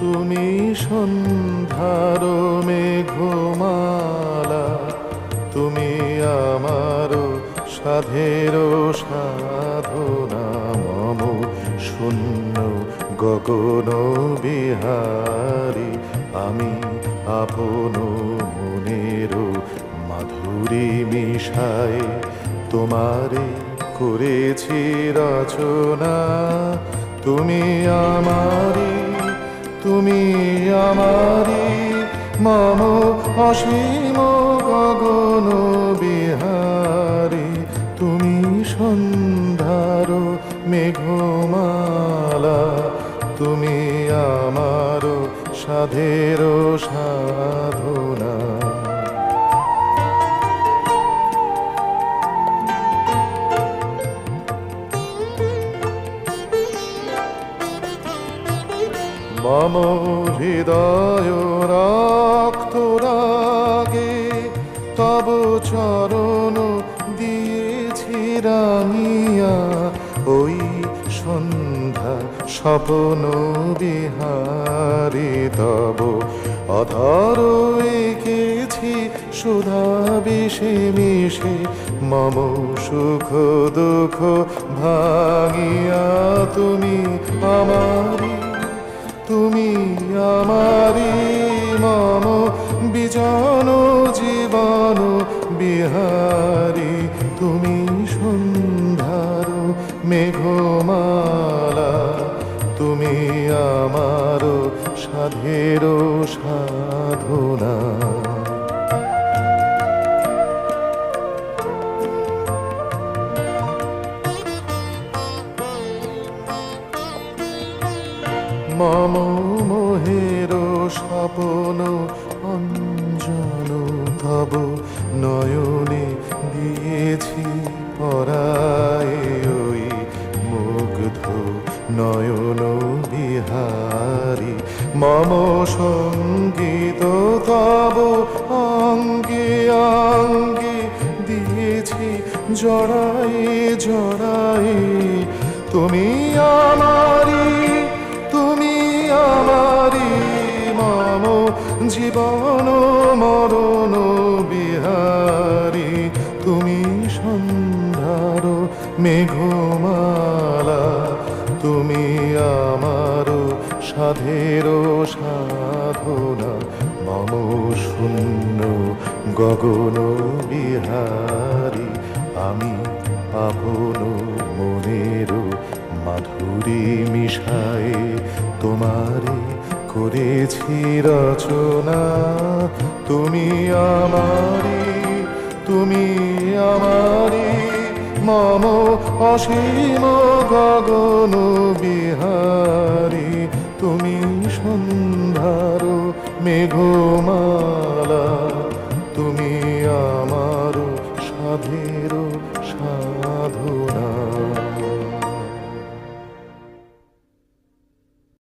তুমি সন্ধ্যার মেঘমালা, তুমি আমার সাধের সাধনা, মম শূন্য গগন বিহারী, আমি আপন মনের মাধুরী মিশায় তোমারে করেছি রচনা, তুমি আমারি তুমি আমারি মম অসীম গগন বিহারি। তুমি সন্ধ্যার মেঘমালা। তুমি আমার সাধের সাধনা। মম হৃদয় রক্ত রাগে, তব চরণ দিয়েছি রাঙিয়া ওই সন্ধ্যা স্বপ্ন বিহারি, তব অধর এঁকেছি সুধা বিষে মিশে, মম সুখ দুঃখ ভাঙিয়া তুমি আমারি আমারি মম বিজন জীবন বিহারি তুমি সন্ধ্যার মেঘমালা তুমি আমার সাধের সাধনা। মম মোহের স্বপন অঞ্জন তব নয়নে দিয়েছি পরায় ওই মুগ্ধ নয়ন বিহারি। মম সংগীত তব অঙ্গে অঙ্গে দিয়েছি জড়াই জড়াই। তুমি আমারি জীবন মরণ বিহারি, তুমি সন্ধ্যার মেঘমালা, তুমি আমার সাধের সাধনা, মম শূন্য গগন বিহারি, আমি আপন মনের মাধুরী মিশায় তোমারে করেছি রচনা। তুমি আমারি তুমি আমারি মম অসীম গগন বিহারি। তুমি সন্ধ্যার মেঘমালা। তুমি আমার সাধের